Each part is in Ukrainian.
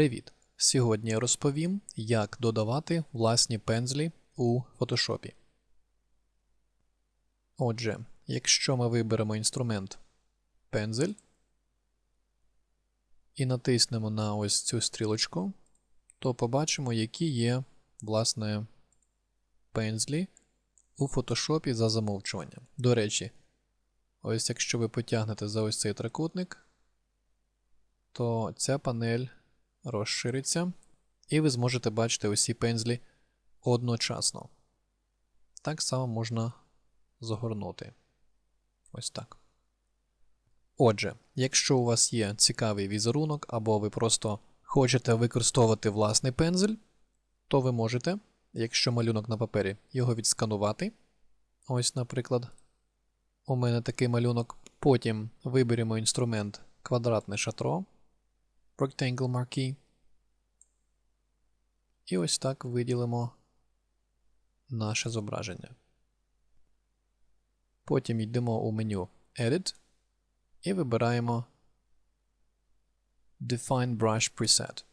Привіт! Сьогодні я розповім, як додавати власні пензлі у Photoshop. Отже, якщо ми виберемо інструмент пензель і натиснемо на ось цю стрілочку, то побачимо, які є власне пензлі у Photoshop за замовчуванням. До речі, ось якщо ви потягнете за ось цей трикутник, то ця панель розшириться, і ви зможете бачити усі пензлі одночасно. Так само можна загорнути. Ось так. Отже, якщо у вас є цікавий візерунок, або ви просто хочете використовувати власний пензель, то ви можете, якщо малюнок на папері, його відсканувати. Ось, наприклад, у мене такий малюнок. Потім виберемо інструмент квадратне шатро. Rectangle Marquee. І ось так виділимо наше зображення. Потім йдемо у меню Edit і вибираємо Define Brush Preset.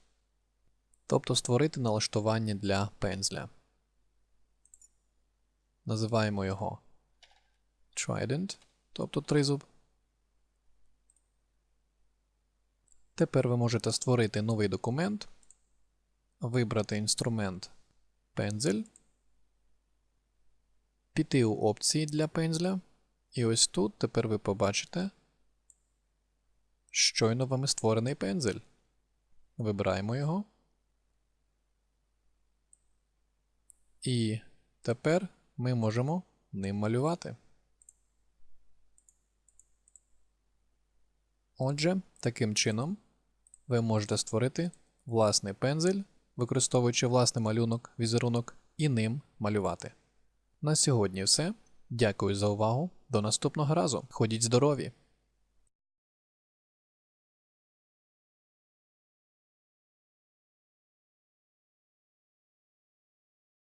Тобто створити налаштування для пензля. Називаємо його Trident, тобто тризуб. Тепер ви можете створити новий документ, вибрати інструмент пензель, піти у опції для пензля, і ось тут тепер ви побачите щойно вами створений пензель. Вибираємо його. І тепер ми можемо ним малювати. Отже, таким чином ви можете створити власний пензель, використовуючи власний малюнок, візерунок і ним малювати. На сьогодні все. Дякую за увагу. До наступного разу. Ходіть здорові!